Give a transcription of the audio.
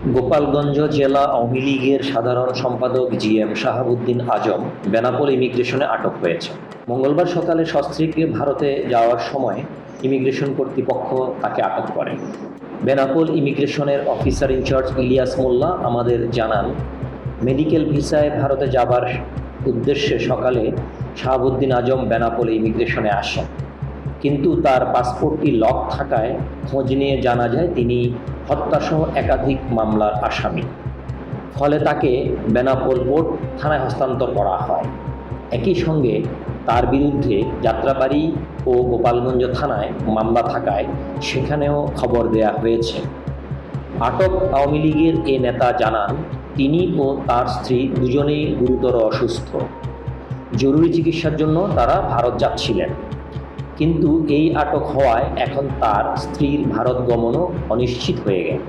গোপালগঞ্জ জেলা আওয়ামী লীগের সাধারণ সম্পাদক জি এম শাহাবুদ্দিন আজম বেনাপোল ইমিগ্রেশনে আটক হয়েছে মঙ্গলবার সকালে সস্ত্রীকে ভারতে যাওয়ার সময় ইমিগ্রেশন কর্তৃপক্ষ তাকে আটক করে। বেনাপোল ইমিগ্রেশনের অফিসার ইনচার্জ ইলিয়াস মোল্লা আমাদের জানান, মেডিকেল ভিসায় ভারতে যাবার উদ্দেশ্যে সকালে শাহাবুদ্দিন আজম বেনাপোল ইমিগ্রেশনে আসেন। কিন্তু তার পাসপোর্টটি লক থাকায় খোঁজ নিয়ে জানা যায় তিনি হত্যাসহ একাধিক মামলার আসামি। ফলে তাকে বেনাপোল পোর্ট থানায় হস্তান্তর করা হয়। একই সঙ্গে তার বিরুদ্ধে যাত্রাবাড়ি ও গোপালগঞ্জ থানায় মামলা থাকায় সেখানেও খবর দেয়া হয়েছে। আটক আওয়ামী লীগের এ নেতা জানান, তিনি ও তার স্ত্রী দুজনেই গুরুতর অসুস্থ। জরুরি চিকিৎসার জন্য তারা ভারত যাচ্ছিলেন। কিন্তু এই আটক হওয়ায় এখন তার স্ত্রীর ভারত গমনও অনিশ্চিত হয়ে গেল।